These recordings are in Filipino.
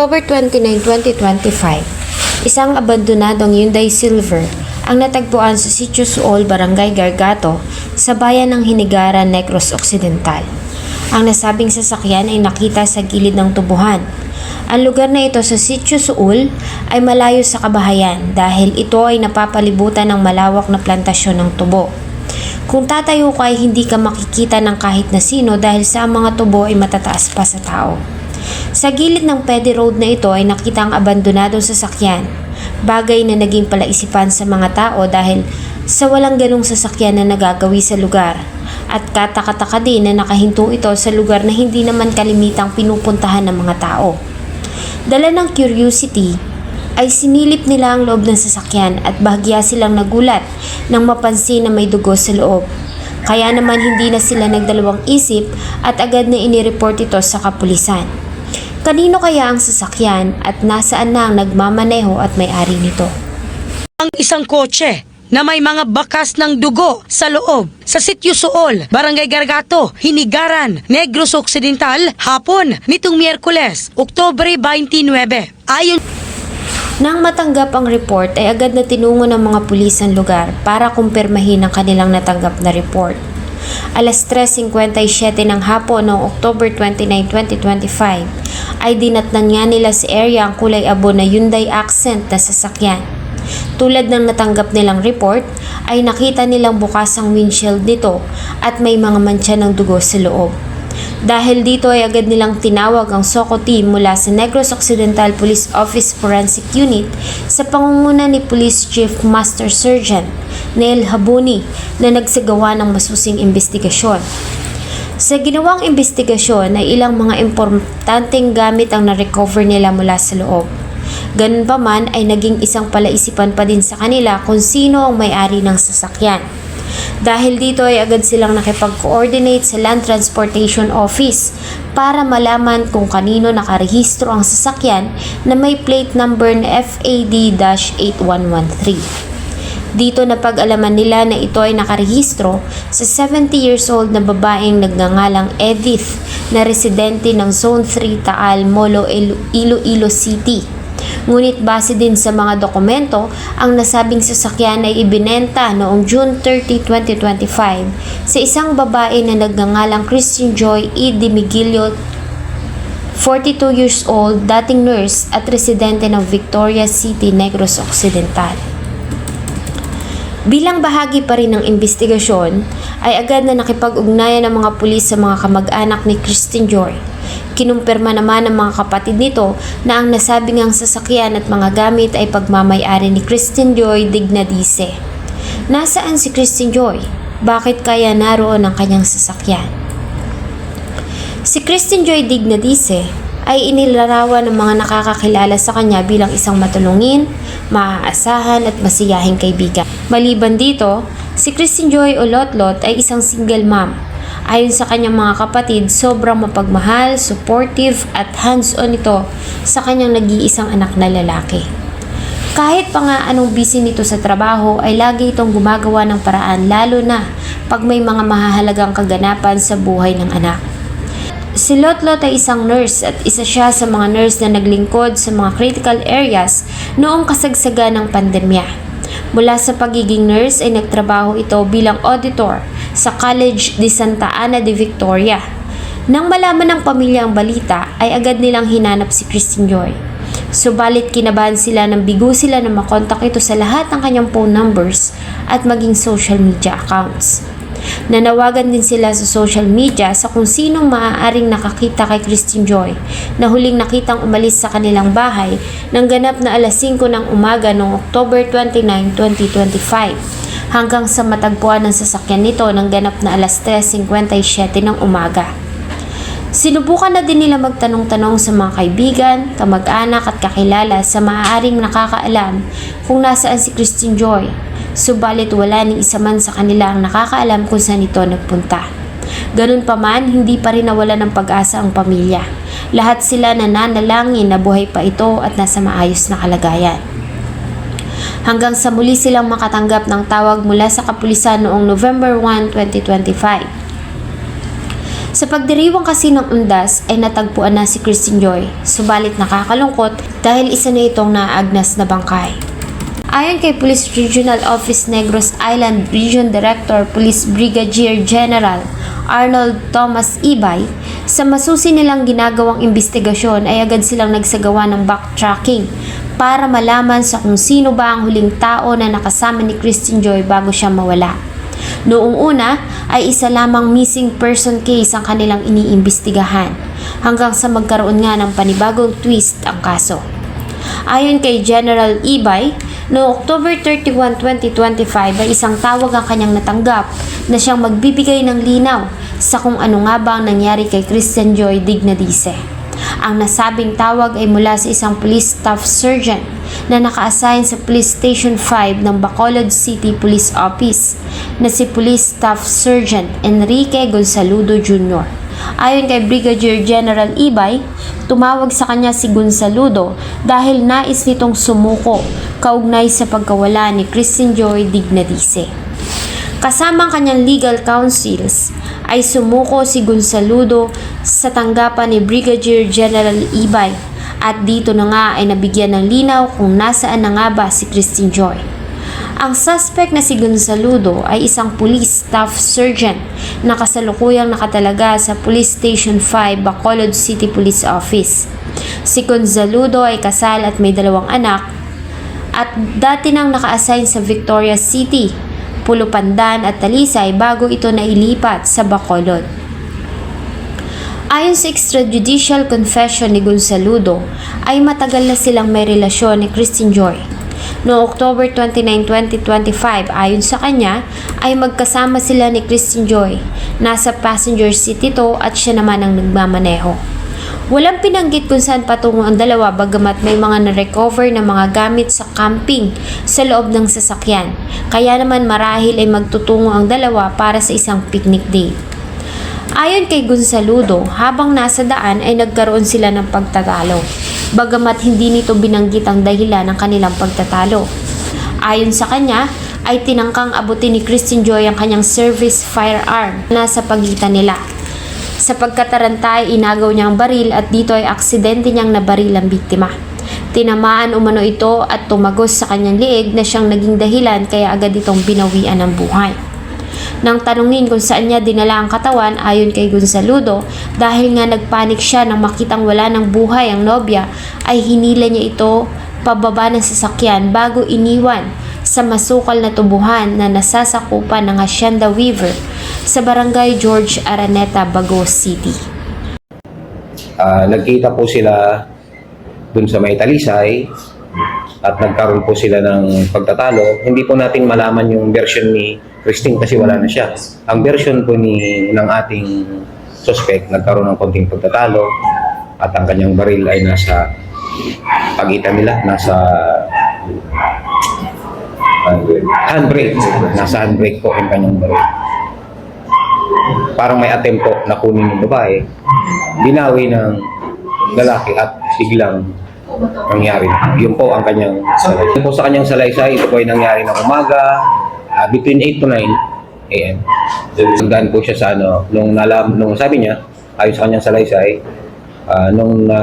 October 29, 2025, isang abandonadong Hyundai Silver ang natagpuan sa Sitio Suol, Barangay Gargato, sa bayan ng Hinigaran, Negros Occidental. Ang nasabing sasakyan ay nakita sa gilid ng tubuhan. Ang lugar na ito sa Sitio Suol ay malayo sa kabahayan dahil ito ay napapalibutan ng malawak na plantasyon ng tubo. Kung tatayo ka ay hindi ka makikita ng kahit na sino dahil sa mga tubo ay matataas pa sa tao. Sa gilid ng Pedy Road na ito ay nakita ang abandonadong sasakyan, bagay na naging palaisipan sa mga tao dahil sa walang ganong sasakyan na nagagawi sa lugar at katakataka din na nakahinto ito sa lugar na hindi naman kalimitang pinupuntahan ng mga tao. Dala ng curiosity, ay sinilip nila ang loob ng sasakyan at bahagya silang nagulat nang mapansin na may dugo sa loob. Kaya naman hindi na sila nagdalawang isip at agad na inireport ito sa kapulisan. Kanino kaya ang sasakyan at nasaan na ang nagmamaneho at may-ari nito? ang isang kotse na may mga bakas ng dugo sa loob sa Sitio Suol, Barangay Gargato, Hinigaran, Negros Occidental, hapon nitong Miyerkules, Oktobre 29. Ayon Nang matanggap ang report ay agad na tinungo ng mga pulis ang lugar para kumpirmahin ang kanilang natanggap na report. Alas 3.57 ng hapon noong October 29, 2025 ay dinatnan nga nila sa area ang kulay abo na Hyundai Accent na sasakyan. Tulad ng natanggap nilang report ay nakita nilang bukas ang windshield nito at may mga mantsa ng dugo sa loob. Dahil dito ay agad nilang tinawag ang SOCO team mula sa Negros Occidental Police Office Forensic Unit sa pangunguna ni Police Chief Master Sergeant Neil Habuni na nagsagawa ng masusing investigasyon. Sa ginawang investigasyon ay ilang mga importanteng gamit ang na-recover nila mula sa loob. Ganun pa man ay naging isang palaisipan pa din sa kanila kung sino ang may-ari ng sasakyan. Dahil dito ay agad silang nakipag-coordinate sa Land Transportation Office para malaman kung kanino nakarehistro ang sasakyan na may plate number na FAD-8113. Dito napag-alaman nila na ito ay nakarehistro sa 70 years old na babaeng nagngangalang Edith na residente ng Zone 3 Taal, Molo, Ilo- Iloilo City. Ngunit base din sa mga dokumento, ang nasabing sasakyan ay ibinenta noong June 30, 2025 sa isang babae na nagngangalang Christian Joy E. Dimigilio 42 years old, dating nurse at residente ng Victoria City, Negros Occidental. Bilang bahagi pa rin ng investigasyon, ay agad na nakipag-ugnayan ng mga pulis sa mga kamag-anak ni Christine Joy. Kinumpirma naman ng mga kapatid nito na ang nasabing ang sasakyan at mga gamit ay pagmamayari ni Christine Joy Dignadice. Nasaan si Christine Joy? Bakit kaya naroon ang kanyang sasakyan? Si Christine Joy Dignadice ay inilarawan ng mga nakakakilala sa kanya bilang isang matulungin, maaasahan at masiyahing kaibigan. Maliban dito, si Christine Joy Olotlot ay isang single mom. Ayon sa kanyang mga kapatid, sobrang mapagmahal, supportive at hands-on ito sa kanyang nag-iisang anak na lalaki. Kahit pa nga anong busy nito sa trabaho ay lagi itong gumagawa ng paraan lalo na pag may mga mahahalagang kaganapan sa buhay ng anak. Si Lotlot ay isang nurse at isa siya sa mga nurse na naglingkod sa mga critical areas noong kasagsagan ng pandemya. Mula sa pagiging nurse ay nagtrabaho ito bilang auditor sa College de Santa Ana de Victoria. Nang malaman ng pamilya ang balita, ay agad nilang hinanap si Christine Joy. Subalit kinabahan sila ng bigo sila na makontak ito sa lahat ng kanyang phone numbers at maging social media accounts. Nanawagan din sila sa social media sa kung sinong maaaring nakakita kay Christine Joy na huling nakitang umalis sa kanilang bahay ng ganap na alas 5 ng umaga noong October 29, 2025 hanggang sa matagpuan ng sasakyan nito ng ganap na alas 3.57 ng umaga. Sinubukan na din nila magtanong-tanong sa mga kaibigan, kamag-anak at kakilala sa maaaring nakakaalam kung nasaan si Christine Joy. Subalit wala ni isa man sa kanila ang nakakaalam kung saan ito nagpunta. Ganun pa man, hindi pa rin nawala ng pag-asa ang pamilya. Lahat sila nananalangin na buhay pa ito at nasa maayos na kalagayan. Hanggang sa muli silang makatanggap ng tawag mula sa kapulisan noong November 1, 2025. Sa pagdiriwang kasi ng undas ay natagpuan na si Christine Joy, subalit nakakalungkot dahil isa na itong naagnas na bangkay. Ayon kay Police Regional Office Negros Island Region Director Police Brigadier General Arnold Thomas Ibay, sa masusi nilang ginagawang investigasyon ay agad silang nagsagawa ng backtracking para malaman sa kung sino ba ang huling tao na nakasama ni Christine Joy bago siya mawala. Noong una ay isa lamang missing person case ang kanilang iniimbestigahan hanggang sa magkaroon nga ng panibagong twist ang kaso. Ayon kay General Ibay, noong October 31, 2025 ay isang tawag ang kanyang natanggap na siyang magbibigay ng linaw sa kung ano nga ba ang nangyari kay Christian Joy Dignadice. Ang nasabing tawag ay mula sa isang police staff sergeant na naka-assign sa Police Station 5 ng Bacolod City Police Office na si Police Staff Sergeant Enrique Gonsaludo Jr. Ayon kay Brigadier General Ibay, tumawag sa kanya si Gonsaludo dahil nais nitong sumuko kaugnay sa pagkawala ni Christine Joy Dignadice. Kasama ang kanyang legal counsels ay sumuko si Gonsaludo sa tanggapan ni Brigadier General Ibay at dito na nga ay nabigyan ng linaw kung nasaan na nga ba si Christine Joy. Ang suspect na si Gonsaludo ay isang police staff sergeant na kasalukuyang nakatalaga sa Police Station 5 Bacolod City Police Office. Si Gonzaludo ay kasal at may dalawang anak at dati nang naka-assign sa Victoria City, Pulupandan at Talisay bago ito nailipat sa Bacolod. Ayon sa extrajudicial confession ni Gonsaludo, ay matagal na silang may relasyon ni Christine Joy. Noong October 29, 2025, ayon sa kanya, ay magkasama sila ni Christine Joy. Nasa passenger seat ito at siya naman ang nagmamaneho. Walang pinanggit kung saan patungo ang dalawa bagamat may mga na-recover na mga gamit sa camping sa loob ng sasakyan. Kaya naman marahil ay magtutungo ang dalawa para sa isang picnic date. Ayon kay Gonsaludo, habang nasa daan ay nagkaroon sila ng pagtatalo. Bagamat hindi nito binanggit ang dahilan ng kanilang pagtatalo. Ayon sa kanya, ay tinangkang abutin ni Christine Joy ang kanyang service firearm na sa pagitan nila. Sa pagkataranta ay inagaw niya ang baril at dito ay aksidente niyang nabaril ang biktima. Tinamaan umano ito at tumagos sa kanyang liig na siyang naging dahilan kaya agad itong binawian ng buhay. Nang tanungin kung saan niya dinala ang katawan ayon kay Gonzaludo dahil nga nagpanik siya nang makitang wala ng buhay ang nobya ay hinila niya ito pababa ng sasakyan bago iniwan sa masukal na tubuhan na nasasakupan ng Hacienda Weaver sa barangay George Araneta, Bagos City. Ah, nagkita po sila dun sa may talisay at nagkaroon po sila ng pagtatalo. Hindi po natin malaman yung version ni Christine kasi wala na siya. Ang version po ni ng ating suspect nagkaroon ng konting pagtatalo at ang kanyang baril ay nasa pagitan nila, nasa handbrake. Nasa handbrake po yung kanyang baril. Parang may attempt po na kunin ng babae binawi ng lalaki at biglang nangyari. Yun po ang kanyang salay. Yun po sa kanyang salaysay, ito po ay nangyari ng umaga, ah, between 8 to 9 a.m. Tandaan po siya sa ano, nung, nalam, nung sabi niya, ayon sa kanyang salaysay, ah, nung na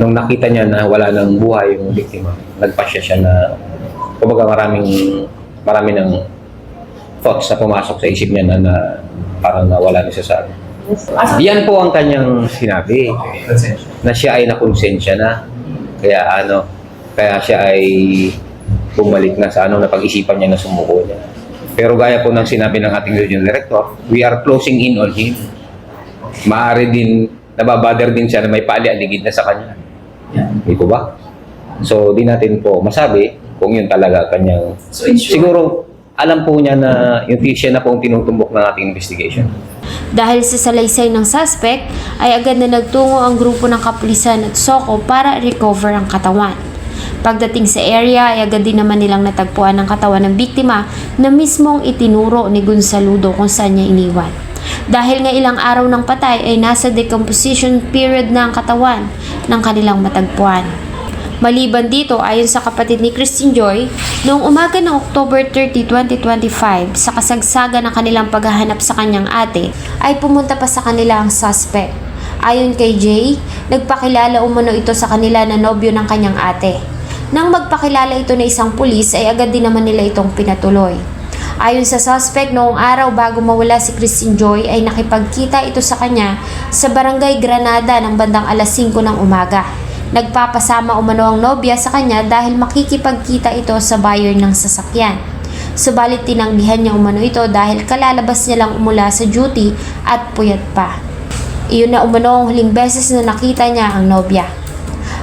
nung nakita niya na wala nang buhay yung biktima, nagpasya siya na kumbaga maraming marami ng thoughts na pumasok sa isip niya na, na parang nawala na siya sa ano. Yan po ang kanyang sinabi na siya ay nakonsensya na. Kaya ano, kaya siya ay bumalik na sa ano, napag-isipan niya na sumuko niya. Pero gaya po ng sinabi ng ating regional director, we are closing in on him. Maaari din, nababader din siya na may paali-aligid na sa kanya. Di po ba? So, di natin po masabi kung yun talaga kanyang... So, Siguro, alam po niya na yung siya na po ang tinutumbok ng ating investigation. Dahil sa salaysay ng suspect, ay agad na nagtungo ang grupo ng kapulisan at Soko para recover ang katawan. Pagdating sa area ay agad din naman nilang natagpuan ang katawan ng biktima na mismong itinuro ni Gonsaludo kung saan niya iniwan. Dahil nga ilang araw ng patay ay nasa decomposition period na ang katawan ng kanilang matagpuan. Maliban dito, ayon sa kapatid ni Christine Joy, noong umaga ng October 30, 2025, sa kasagsaga ng kanilang paghahanap sa kanyang ate, ay pumunta pa sa kanila ang suspect. Ayon kay Jay, nagpakilala umano ito sa kanila na nobyo ng kanyang ate. Nang magpakilala ito na isang pulis ay agad din naman nila itong pinatuloy. Ayon sa suspect, noong araw bago mawala si Christine Joy ay nakipagkita ito sa kanya sa barangay Granada ng bandang alas 5 ng umaga. Nagpapasama umano ang nobya sa kanya dahil makikipagkita ito sa buyer ng sasakyan. Subalit tinanggihan niya umano ito dahil kalalabas niya lang umula sa duty at puyat pa. Iyon na umano ang huling beses na nakita niya ang nobya.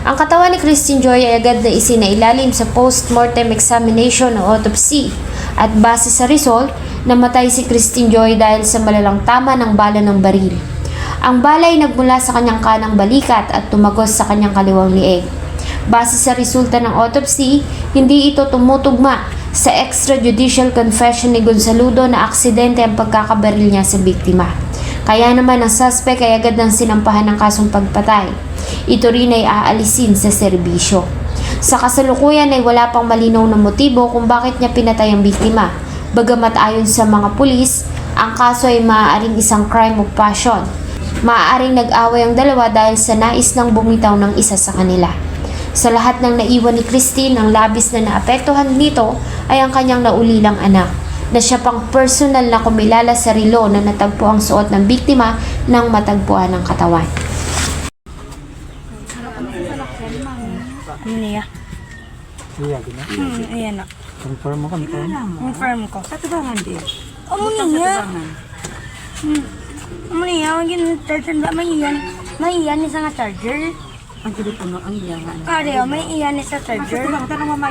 Ang katawan ni Christine Joy ay agad na isinailalim sa post-mortem examination o autopsy at base sa result, namatay si Christine Joy dahil sa malalang tama ng bala ng baril. Ang bala ay nagmula sa kanyang kanang balikat at tumagos sa kanyang kaliwang lieg. Base sa resulta ng autopsy, hindi ito tumutugma sa extrajudicial confession ni Gonzaludo na aksidente ang pagkakabaril niya sa biktima. Kaya naman ang suspect ay agad nang sinampahan ng kasong pagpatay. Ito rin ay aalisin sa serbisyo. Sa kasalukuyan ay wala pang malinaw na motibo kung bakit niya pinatay ang biktima. Bagamat ayon sa mga pulis, ang kaso ay maaaring isang crime of passion. Maaaring nag-away ang dalawa dahil sa nais ng bumitaw ng isa sa kanila. Sa lahat ng naiwan ni Christine, ang labis na naapektuhan nito ay ang kanyang naulilang anak na siya pang personal na kumilala sa relo na natagpo ang suot ng biktima nang matagpuan ng katawan. Ano niya? Iya, gina. Hmm, ayan na. Confirm mo ko. Confirm ko. Katubangan din. Amo niya. Katubangan. Amo niya. Ang gin-charger ba? May iyan. May iyan isa nga charger. Ang telepono ang iyangan. Kari, oh, may iyan isa charger. Katubangan, tanong mama